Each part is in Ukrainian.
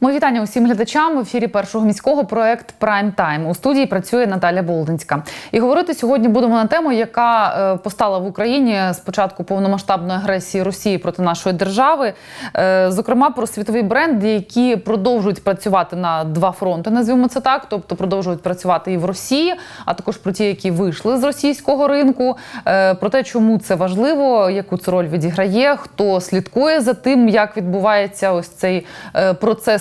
Мої вітання усім глядачам в ефірі першого міського проект Прайм Тайм. У студії працює Наталя Болдинська. І говорити сьогодні будемо на тему, яка е, постала в Україні з початку повномасштабної агресії Росії проти нашої держави. Е, Зокрема, про світові бренди, які продовжують працювати на два фронти, назвімо це так, тобто продовжують працювати і в Росії, а також про ті, які вийшли з російського ринку. Е, Про те, чому це важливо, яку це роль відіграє, хто слідкує за тим, як відбувається ось цей е,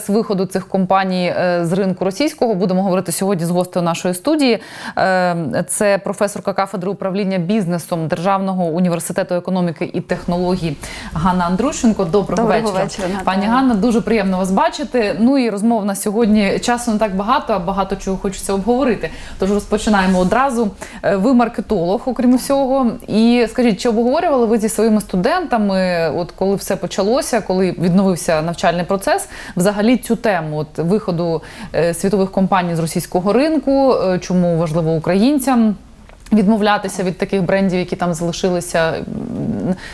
процес виходу цих компаній е, з ринку російського. Будемо говорити сьогодні з гостею нашої студії. Е, Це професорка кафедри управління бізнесом Державного університету економіки і технологій Ганна Андрущенко. Доброго, Доброго вечора. вечора, пані Ганна. Дуже приємно вас бачити. Ну і розмов на сьогодні часу не так багато, а багато чого хочеться обговорити. Тож розпочинаємо одразу. Е, Ви маркетолог, окрім всього. І скажіть, чи обговорювали ви зі своїми студентами, от коли все почалося, коли відновився навчальний процес, взагалі цю тему от виходу е, світових компаній з російського ринку, е, чому важливо українцям? Відмовлятися від таких брендів, які там залишилися,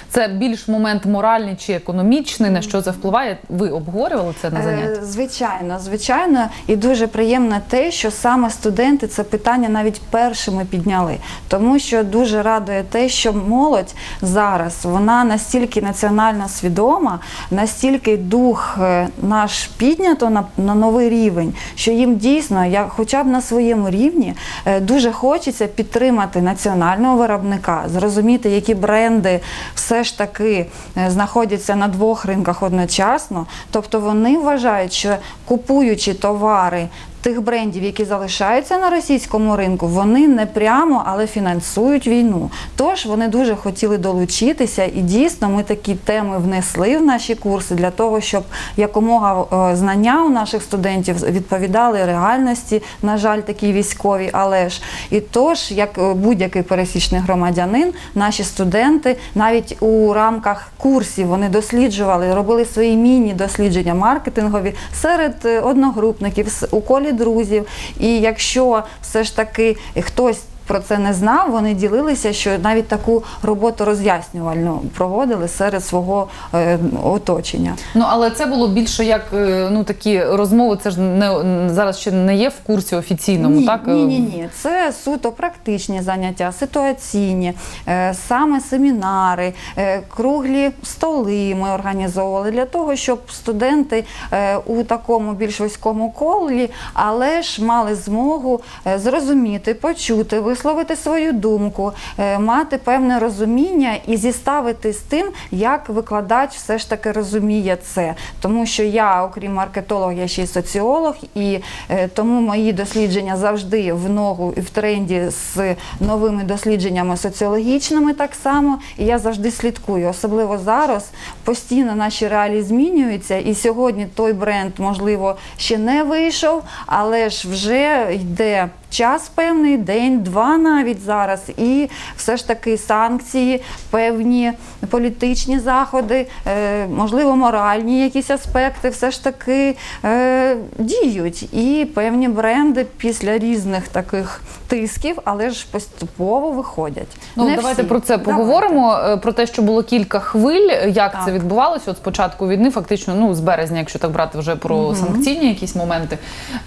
це більш момент моральний чи економічний. На що це впливає? Ви обговорювали це на Е, заняття? Звичайно, звичайно, і дуже приємно те, що саме студенти це питання навіть першими підняли, тому що дуже радує те, що молодь зараз вона настільки національно свідома, настільки дух е, наш піднято на, на новий рівень, що їм дійсно, я хоча б на своєму рівні, е, дуже хочеться підтримати національного виробника, зрозуміти, які бренди все ж таки е, знаходяться на двох ринках одночасно. Тобто вони вважають, що купуючи товари. Тих брендів, які залишаються на російському ринку, вони не прямо, але фінансують війну. Тож вони дуже хотіли долучитися, і дійсно ми такі теми внесли в наші курси для того, щоб якомога е, знання у наших студентів відповідали реальності. На жаль, такі військові, але ж і тож, як е, будь-який пересічний громадянин, наші студенти навіть у рамках курсів вони досліджували, робили свої міні-дослідження маркетингові серед е, одногрупників у колі друзів. І якщо все ж таки хтось про це не знав, вони ділилися, що навіть таку роботу роз'яснювальну проводили серед свого е, оточення. Ну але це було більше як е, ну такі розмови. Це ж не зараз ще не є в курсі офіційному, ні, так Ні, ні, ні. Це суто практичні заняття, ситуаційні, е, саме семінари, е, круглі столи ми організовували для того, щоб студенти е, у такому більш вузькому колі, але ж мали змогу зрозуміти, почути, висловити свою думку, е, мати певне розуміння і зіставити з тим, як викладач все ж таки розуміє це. Тому що я, окрім маркетолога, я ще й соціолог, і е, тому мої дослідження завжди в ногу і в тренді з новими дослідженнями соціологічними так само. І я завжди слідкую. Особливо зараз постійно наші реалії змінюються. І сьогодні той бренд, можливо, ще не вийшов, але ж вже йде. Час певний, день-два навіть зараз, і все ж таки санкції, певні політичні заходи, е, можливо, моральні якісь аспекти, все ж таки е, діють. І певні бренди після різних таких тисків, але ж поступово виходять. Ну Не давайте всі. про це поговоримо. е, Про те, що було кілька хвиль, як Так. це відбувалося от з початку війни, фактично, ну з березня, якщо так брати вже про санкційні якісь моменти.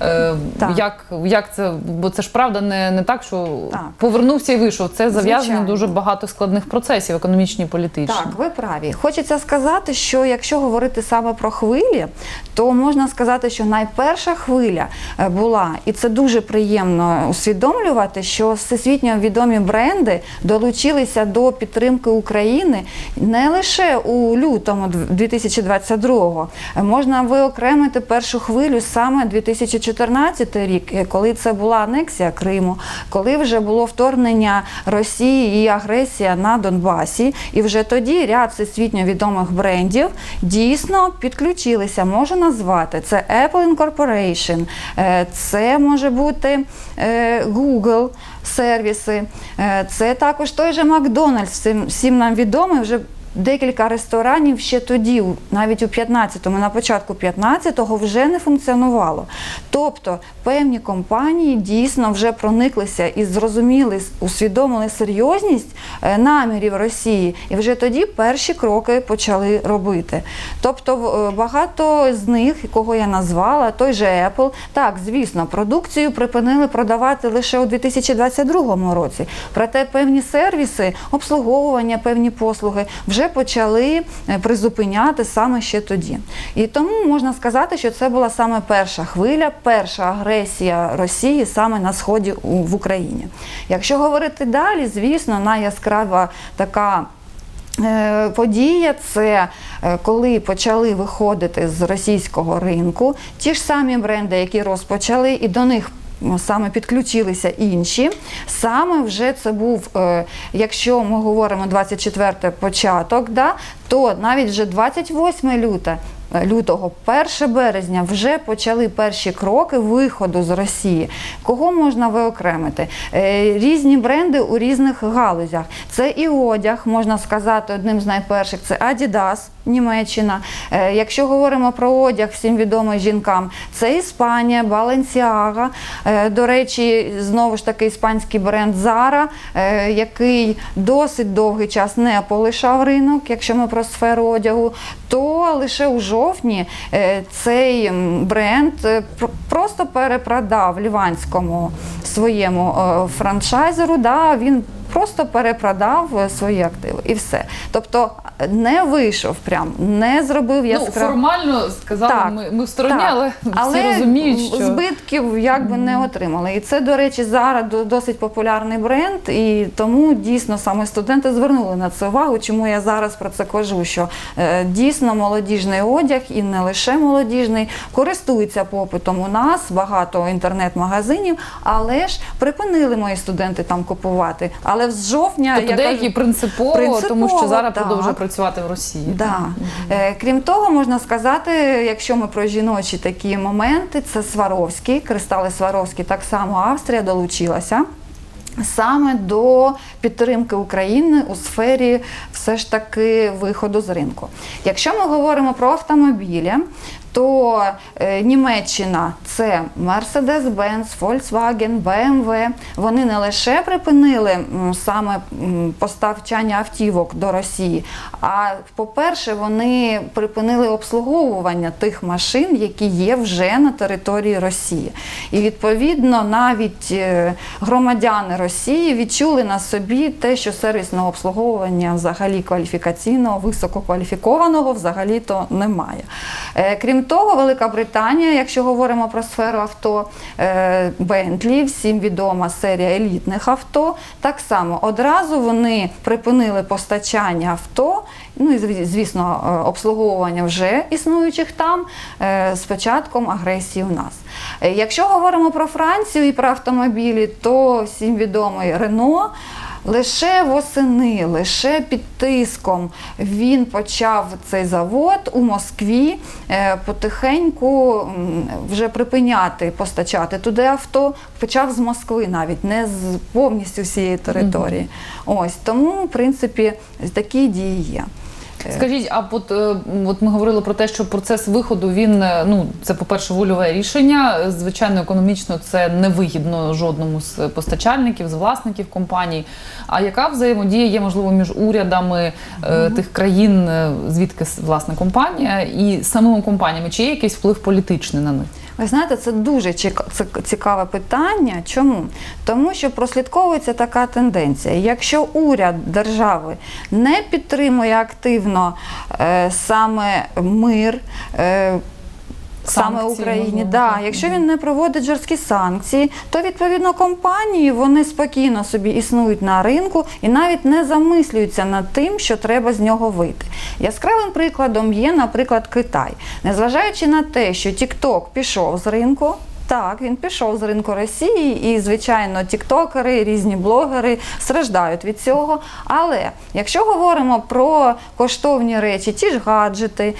Е, Так. Як, як це, бо це ж правда не, не так, що Так. повернувся і вийшов. Це зав'язано дуже багато складних процесів, економічні, політичні. Так, ви праві. Хочеться сказати, що якщо говорити саме про хвилі, то можна сказати, що найперша хвиля е, була, і це дуже приємно усвідомлювати, що всесвітньо відомі бренди долучилися до підтримки України не лише у лютому 2022-го. Е, Можна виокремити першу хвилю саме 2014 рік, е, коли це була анексія Криму, коли вже було вторгнення Росії і агресія на Донбасі. І вже тоді ряд всесвітньо відомих брендів дійсно підключилися. Можу назвати це Apple Incorporation, е, це може бути е, Google сервіси, е, це також той же Макдональдс, всім нам відомий вже декілька ресторанів ще тоді, навіть у 15-му, на початку 15-го вже не функціонувало. Тобто певні компанії дійсно вже прониклися і зрозуміли, усвідомили серйозність е, намірів Росії, і вже тоді перші кроки почали робити. Тобто е, багато з них, кого я назвала, той же Apple, так, звісно, продукцію припинили продавати лише у 2022 році. Проте певні сервіси, обслуговування, певні послуги вже почали е, призупиняти саме ще тоді. І тому можна сказати, що це була саме перша хвиля, перша агресія Росії саме на сході в Україні. Якщо говорити далі, звісно, найяскрава така. Е, Подія це е, коли почали виходити з російського ринку ті ж самі бренди, які розпочали, і до них саме підключилися інші. Саме вже це був, е, якщо ми говоримо 24 початок, да, то навіть вже 28 люта. е, Лютого, 1 березня вже почали перші кроки виходу з Росії. Кого можна виокремити? Е, Різні бренди у різних галузях. Це і одяг, можна сказати, одним з найперших це Adidas, Німеччина. Е, Якщо говоримо про одяг, всім відомий жінкам, це Іспанія, Balenciaga. Е, До речі, знову ж таки іспанський бренд Zara, е, який досить довгий час не полишав ринок, якщо ми про сферу одягу, то лише у жовтні цей бренд просто перепродав ліванському своєму франчайзеру. Да, він просто перепродав свої активи і все. Тобто не вийшов прям, не зробив Ну, яскраво. формально сказали, Так, ми, ми в стороні, Так. але, Але всі розуміють, що збитків якби не отримали. І це, до речі, зараз досить популярний бренд, і тому дійсно саме студенти звернули на це увагу. Чому я зараз про це кажу? Що е, дійсно молодіжний одяг і не лише молодіжний користується попитом у нас, багато інтернет-магазинів, але ж припинили мої студенти там купувати. Але з жовтня тобто я деякі кажу, принципово, принципово, тому що зараз так. продовжує працювати в Росії. Да. Угу. Крім того, можна сказати, якщо ми про жіночі такі моменти, це Сваровський, кристали Сваровські, так само Австрія долучилася. Саме до підтримки України у сфері все ж таки виходу з ринку. Якщо ми говоримо про автомобілі, то е, Німеччина це Mercedes-Benz, Volkswagen, BMW. Вони не лише припинили саме м, поставчання автівок до Росії, а по-перше, вони припинили обслуговування тих машин, які є вже на території Росії. І відповідно навіть е, громадяни Росії відчули на собі те, що сервісного обслуговування взагалі кваліфікаційного, висококваліфікованого взагалі то немає. Е, Крім того, Велика Британія, якщо говоримо про сферу авто, Bentley, всім відома серія елітних авто, так само одразу вони припинили постачання авто. Ну і звісно, е, обслуговування вже існуючих там е, з початком агресії у нас. Е, Якщо говоримо про Францію і про автомобілі, то всім відомий Рено. Лише восени, лише під тиском він почав цей завод у Москві е, потихеньку вже припиняти постачати туди авто. Почав з Москви навіть не з повністю всієї території. Ось тому, в принципі, такі дії є. Скажіть, а от, е, от ми говорили про те, що процес виходу він е, ну це, по-перше, вольове рішення. Е, Звичайно, економічно це невигідно жодному з постачальників, з власників компаній. А яка взаємодія є можливо між урядами е, тих країн, е, звідки власне компанія, і самими компаніями? Чи є якийсь вплив політичний на них? Ви знаєте, це дуже цікаве питання. Чому? Тому що прослідковується така тенденція. Якщо уряд держави не підтримує активно е, саме мир. Е, Саме Санкції, Україні, да. так. якщо він не проводить жорсткі санкції, то відповідно компанії вони спокійно собі існують на ринку і навіть не замислюються над тим, що треба з нього вийти. Яскравим прикладом є, наприклад, Китай. Незважаючи на те, що TikTok пішов з ринку. Так, він пішов з ринку Росії, і звичайно, тіктокери, різні блогери страждають від цього. Але якщо говоримо про коштовні речі, ті ж гаджети.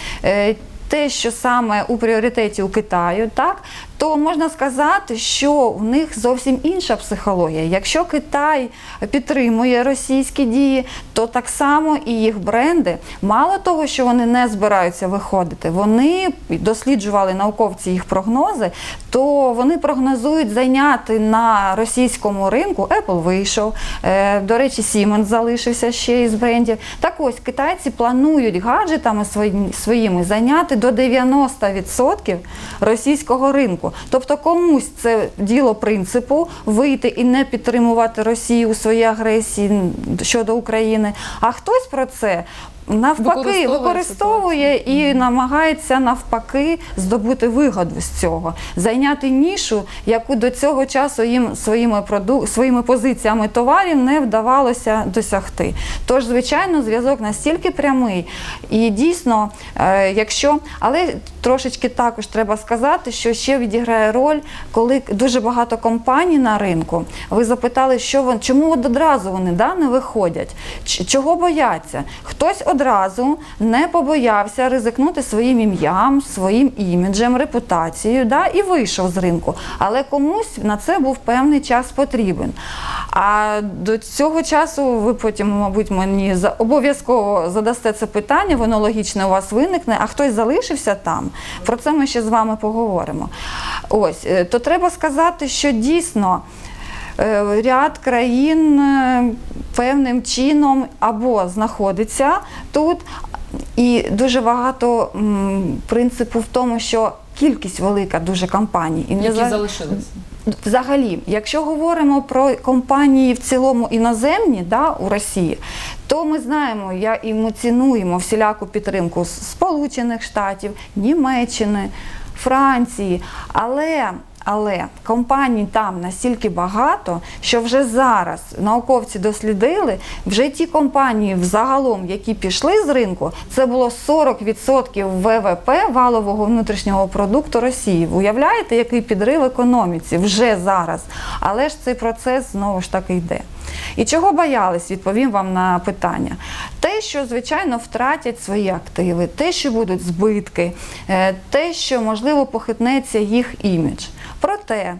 Те, що саме у пріоритеті у Китаю, так то можна сказати, що у них зовсім інша психологія. Якщо Китай підтримує російські дії, то так само і їх бренди, мало того, що вони не збираються виходити, вони досліджували науковці їх прогнози, то вони прогнозують зайняти на російському ринку. Apple вийшов. е, До речі, Siemens залишився ще із брендів. Так ось китайці планують гаджетами своїми зайняти до 90% російського ринку. Тобто комусь це діло принципу вийти і не підтримувати Росію у своїй агресії щодо України. А хтось про це. Навпаки, Використовує використовує і намагається навпаки здобути вигоду з цього, зайняти нішу, яку до цього часу їм своїми проду... своїми позиціями товарів не вдавалося досягти. Тож, звичайно, зв'язок настільки прямий, і дійсно, е, якщо але трошечки також треба сказати, що ще відіграє роль, коли дуже багато компаній на ринку. Ви запитали, що вони, чому одразу вони да, не виходять? Чого бояться? Хтось одразу не побоявся ризикнути своїм ім'ям, своїм іміджем, репутацією, да, і вийшов з ринку. Але комусь на це був певний час потрібен. А до цього часу ви потім, мабуть, мені обов'язково задасте це питання, воно логічно у вас виникне, а хтось залишився там. Про це ми ще з вами поговоримо. Ось, е, то треба сказати, що дійсно. Е, Ряд країн е, певним чином або знаходиться тут, і дуже багато принципу в тому, що кількість велика дуже компаній. І Які за- залишилися? Взагалі, якщо говоримо про компанії в цілому іноземні да, у Росії, то ми знаємо, я і ми цінуємо всіляку підтримку Сполучених Штатів, Німеччини, Франції. Але але компаній там настільки багато, що вже зараз науковці дослідили, вже ті компанії взагалом, які пішли з ринку, це було 40% ВВП валового внутрішнього продукту Росії. Уявляєте, який підрив економіці вже зараз. Але ж цей процес знову ж таки йде. І чого боялись, відповім вам на питання. Те, що, звичайно, втратять свої активи, те, що будуть збитки, е, те, що, можливо, похитнеться їх імідж. Проте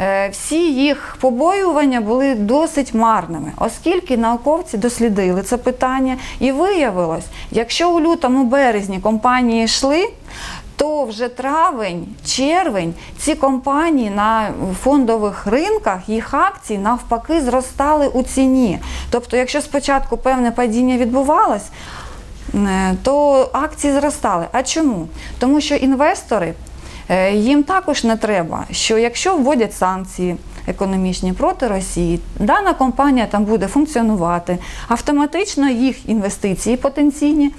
е, всі їх побоювання були досить марними, оскільки науковці дослідили це питання і виявилось, якщо у лютому березні компанії йшли, то вже травень, червень ці компанії на фондових ринках, їх акції навпаки зростали у ціні. Тобто, якщо спочатку певне падіння відбувалось, е, то акції зростали. А чому? Тому що інвестори е, їм також не треба, що якщо вводять санкції економічні проти Росії, дана компанія там буде функціонувати, автоматично їх інвестиції потенційні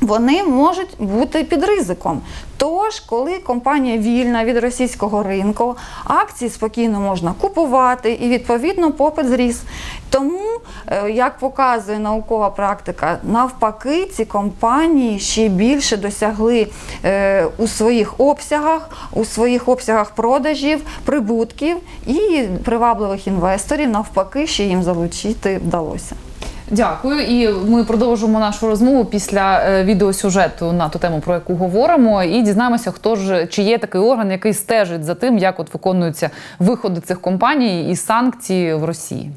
вони можуть бути під ризиком. Тож, коли компанія вільна від російського ринку, акції спокійно можна купувати і відповідно попит зріс. Тому, е, як показує наукова практика, навпаки, ці компанії ще більше досягли е, у своїх обсягах, у своїх обсягах продажів, прибутків і привабливих інвесторів, навпаки, ще їм залучити вдалося. Дякую. І ми продовжимо нашу розмову після е, відеосюжету на ту тему, про яку говоримо, і дізнаємося, хто ж чи є такий орган, який стежить за тим, як от виконуються виходи цих компаній і санкції в Росії.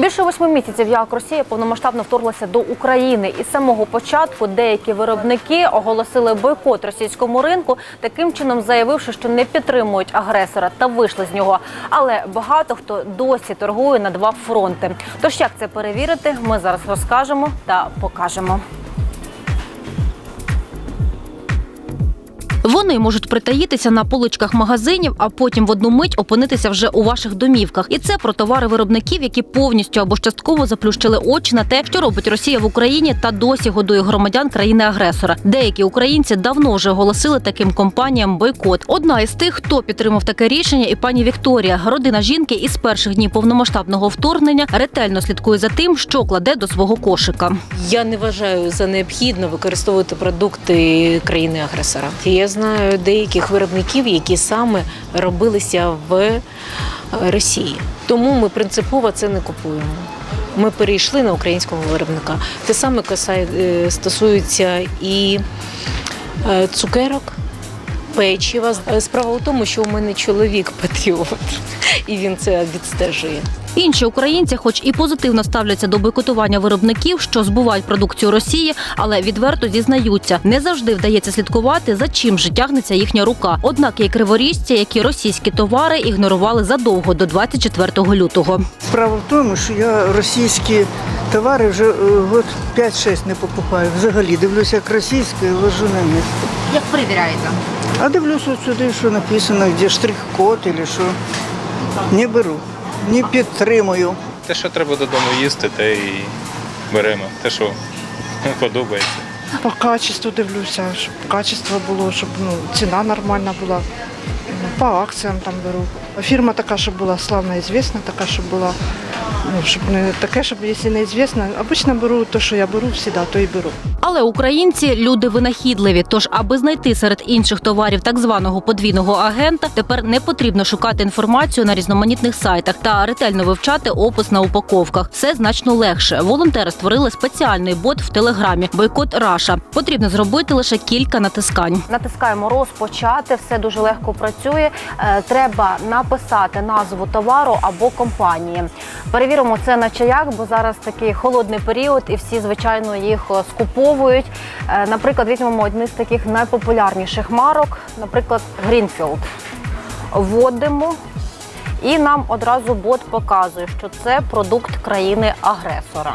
Більше восьми місяців як Росія повномасштабно вторглася до України, і з самого початку деякі виробники оголосили бойкот російському ринку, таким чином заявивши, що не підтримують агресора та вийшли з нього. Але багато хто досі торгує на два фронти. Тож як це перевірити, ми зараз розкажемо та покажемо. Вони можуть притаїтися на поличках магазинів, а потім в одну мить опинитися вже у ваших домівках. І це про товари виробників, які повністю або частково заплющили очі на те, що робить Росія в Україні та досі годує громадян країни-агресора. Деякі українці давно вже оголосили таким компаніям бойкот. Одна із тих, хто підтримав таке рішення, і пані Вікторія, родина жінки із перших днів повномасштабного вторгнення, ретельно слідкує за тим, що кладе до свого кошика. Я не вважаю за необхідно використовувати продукти країни-агресора. Я знаю деяких виробників, які саме робилися в е, Росії. Тому ми принципово це не купуємо. Ми перейшли на українського виробника. Те саме е, стосується і е, цукерок. Печива. Справа у тому, що у мене чоловік патріот, і він це відстежує. Інші українці, хоч і позитивно ставляться до бойкотування виробників, що збувають продукцію Росії, але відверто зізнаються, не завжди вдається слідкувати, за чим же тягнеться їхня рука. Однак є криворіжці, які російські товари ігнорували задовго до 24 лютого. Справа в тому, що я російські товари вже е, год 5-6 не покупаю. Взагалі дивлюся, як російське, і ложу на місце. Як перевіряєте? А дивлюсь от сюди, що написано, де штрих-код або що. Не беру, не підтримую. Те, що треба додому їсти, те і беремо. Те, що подобається. По качеству дивлюся, щоб качество було, щоб ну, ціна нормальна була. Ну, По акціям там беру. Фірма така, щоб була славна і звісна, така, щоб була. Ну, щоб не таке, щоб якщо не звісно, обично беру те, що я беру, завжди, то і беру. Але українці люди винахідливі. Тож, аби знайти серед інших товарів так званого подвійного агента, тепер не потрібно шукати інформацію на різноманітних сайтах та ретельно вивчати опис на упаковках. Все значно легше. Волонтери створили спеціальний бот в телеграмі Бойкот Раша. Потрібно зробити лише кілька натискань. Натискаємо розпочати, все дуже легко працює. Е, Треба написати назву товару або компанії. Перевіримо це на чаях, бо зараз такий холодний період, і всі, звичайно, їх е, скуповують. Е, Наприклад, візьмемо одні з таких найпопулярніших марок, наприклад, Greenfield. Вводимо. І нам одразу бот показує, що це продукт країни-агресора.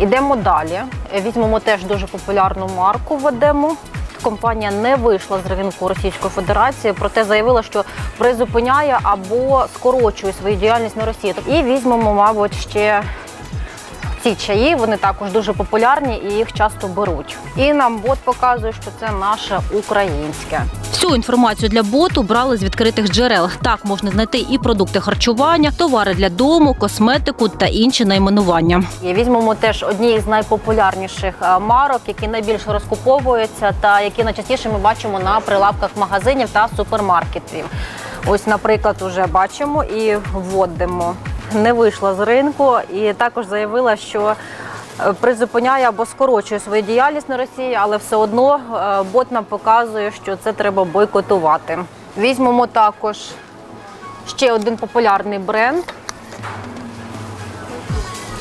Ідемо далі. Візьмемо теж дуже популярну марку, введемо. Компанія не вийшла з ринку Російської Федерації, проте заявила, що призупиняє або скорочує свою діяльність на Росії. І візьмемо, мабуть, ще ці чаї. Вони також дуже популярні і їх часто беруть. І нам бот показує, що це наше українське. Всю інформацію для боту брали з відкритих джерел. Так можна знайти і продукти харчування, товари для дому, косметику та інші найменування. І візьмемо теж одні із найпопулярніших е, марок, які найбільше розкуповуються, та які найчастіше ми бачимо на прилавках магазинів та супермаркетів. Ось, наприклад, уже бачимо і вводимо. Не вийшла з ринку і також заявила, що е, призупиняє або скорочує свою діяльність на Росії, але все одно е, бот нам показує, що це треба бойкотувати. Візьмемо також ще один популярний бренд.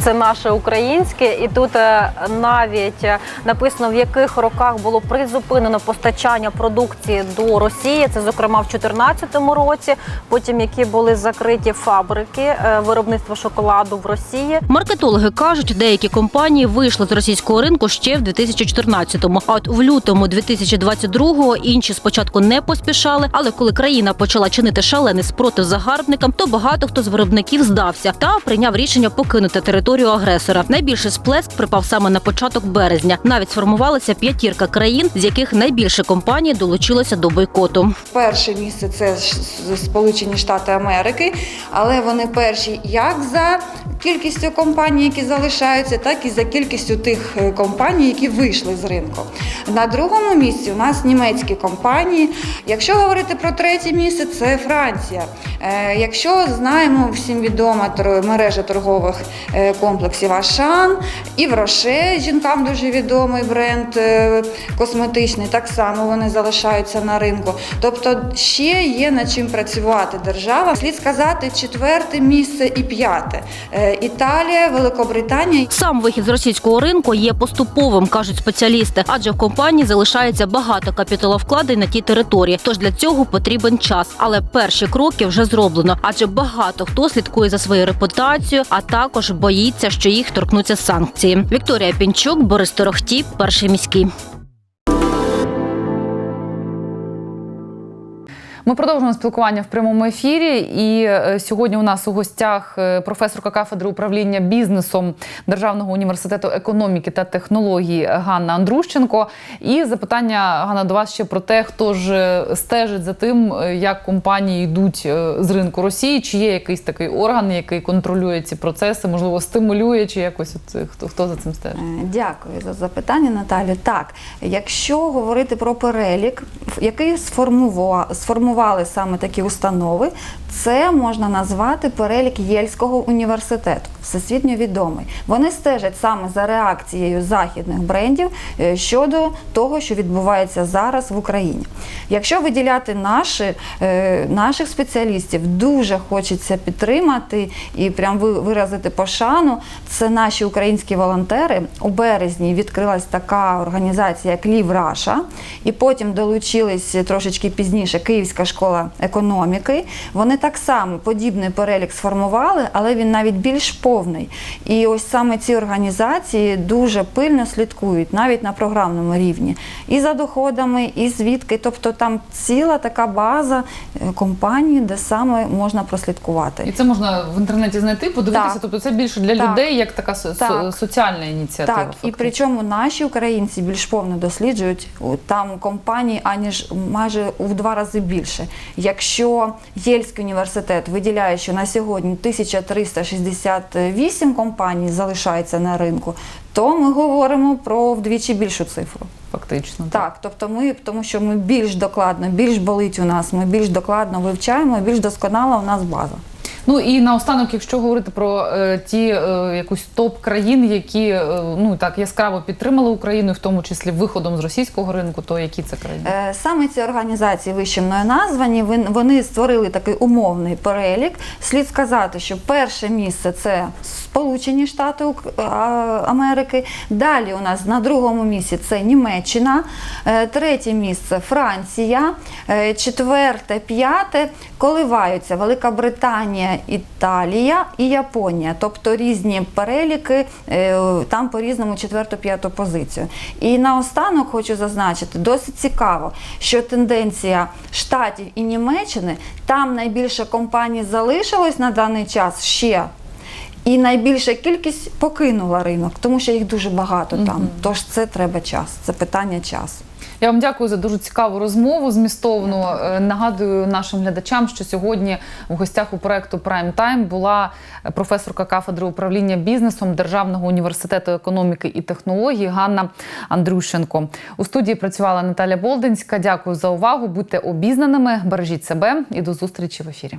Це наше українське, і тут е, навіть е, написано в яких роках було призупинено постачання продукції до Росії. Це зокрема в 2014 році. Потім які були закриті фабрики е, виробництва шоколаду в Росії. Маркетологи кажуть, деякі компанії вийшли з російського ринку ще в 2014-му. А от в лютому 2022-го інші спочатку не поспішали. Але коли країна почала чинити шалений спротив загарбникам, то багато хто з виробників здався та прийняв рішення покинути територію агресора. Найбільший сплеск припав саме на початок березня. Навіть сформувалася п'ятірка країн, з яких найбільше компаній долучилося до бойкоту. Перше місце це Сполучені Штати Америки, але вони перші як за кількістю компаній, які залишаються, так і за кількістю тих е, компаній, які вийшли з ринку. На другому місці у нас німецькі компанії. Якщо говорити про третє місце, це Франція. Е, Якщо знаємо всім відома мережа торгових е, комплексів Ашан, і в Роше жінкам дуже відомий бренд е, косметичний, так само вони залишаються на ринку. Тобто ще є над чим працювати держава. Слід сказати, четверте місце і п'яте. Е, Італія, Великобританія. Сам вихід з російського ринку є поступовим, кажуть спеціалісти, адже в компанії залишається багато капіталовкладень на тій території. Тож для цього потрібен час. Але перші кроки вже зроблено, адже багато хто слідкує за своєю репутацією, а також боїться, що їх торкнуться санкції. Вікторія Пінчук, Борис Торохтій, перший міський. Ми продовжуємо спілкування в прямому ефірі. І е, сьогодні у нас у гостях е, професорка кафедри управління бізнесом Державного університету економіки та технології Ганна Андрущенко. І запитання Ганна до вас ще про те, хто ж е, стежить за тим, як компанії йдуть з ринку Росії, чи є якийсь такий орган, який контролює ці процеси, можливо, стимулює, чи якось от, хто хто за цим стежить? Дякую за запитання, Наталі. Так, якщо говорити про перелік, який сформував, сформував заснували саме такі установи, це можна назвати перелік Єльського університету, всесвітньо відомий. Вони стежать саме за реакцією західних брендів е, щодо того, що відбувається зараз в Україні. Якщо виділяти наші, е, наших спеціалістів, дуже хочеться підтримати і прям виразити пошану. Це наші українські волонтери. У березні відкрилась така організація, як Лів Раша, і потім долучились трошечки пізніше Київська школа економіки. Вони так само подібний перелік сформували, але він навіть більш повний. І ось саме ці організації дуже пильно слідкують навіть на програмному рівні і за доходами, і звідки. Тобто там ціла така база компаній, де саме можна прослідкувати. І це можна в інтернеті знайти, подивитися. Так. Тобто це більше для Так. людей, як така со- Так. соціальна ініціатива. Так, і причому наші українці більш повно досліджують там компаній, аніж майже в два рази більше. Якщо Єльський університет виділяє, що на сьогодні 1368 компаній залишається на ринку, то ми говоримо про вдвічі більшу цифру. Фактично. Так, тобто ми, тому що ми більш докладно, більш болить у нас, ми більш докладно вивчаємо, більш досконала у нас база. Ну і наостанок, якщо говорити про е, ті е, якусь топ країн, які е, ну так яскраво підтримали Україну, в тому числі виходом з російського ринку, то які це країни? Е, Саме ці організації вище мною названі, вони створили такий умовний перелік. Слід сказати, що перше місце це Сполучені Штати Ук- а, Америки. Далі у нас на другому місці це Німеччина, Е, третє місце Франція, Е, четверте, п'яте коливаються Велика Британія, Італія і Японія. Тобто різні переліки, е, там по-різному четверту-п'яту позицію. І наостанок хочу зазначити, досить цікаво, що тенденція Штатів і Німеччини там найбільше компаній залишилось на даний час ще. І найбільша кількість покинула ринок, тому що їх дуже багато там. Тож це треба час, це питання часу. Я вам дякую за дуже цікаву розмову змістовну. Е, Нагадую нашим глядачам, що сьогодні в гостях у проекту Prime Time була професорка кафедри управління бізнесом Державного університету економіки і технологій Ганна Андрющенко. У студії працювала Наталя Болдинська. Дякую за увагу. Будьте обізнаними, бережіть себе і до зустрічі в ефірі.